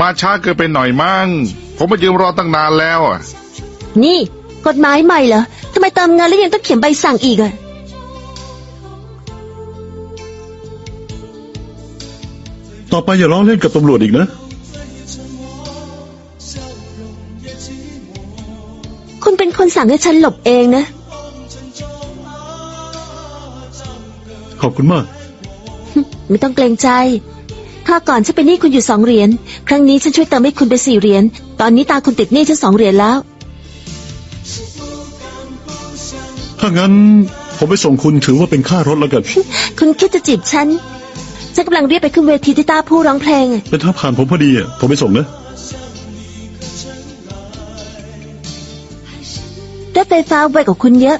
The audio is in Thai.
มาช้าเกินไปหน่อยมั้งผมมายืมรอตั้งนานแล้วอะนี่ กฎหมายใหม่เหรอทำไมเติมเงินแล้วยังต้องเขียนใบสั่งอีกอะต่อไปอย่าล้อเล่นกับตำรวจอีกนะ คุณเป็นคนสั่งให้ฉันหลบเองนะ ขอบคุณมาก ไม่ต้องเกรงใจ คราวก่อนฉันเป็นหนี้คุณอยู่สองเหรียญ ครั้งนี้ฉันช่วยเติมให้คุณไปสี่เหรียญ ตอนนี้ตาคุณติดหนี้ฉันสองเหรียญแล้ว ถ้างั้นผมไปส่งคุณถือว่าเป็นค่ารถแล้วกัน คุณคิดจะจีบฉัน ฉันกำลังเรียกไปขึ้นเวทีที่ต้าผู้ร้องเพลงอะเป็นถ้าผ่านผมพอดีอะผมไปส่งนะรถไฟฟ้าไวกว่าคุณเยอะ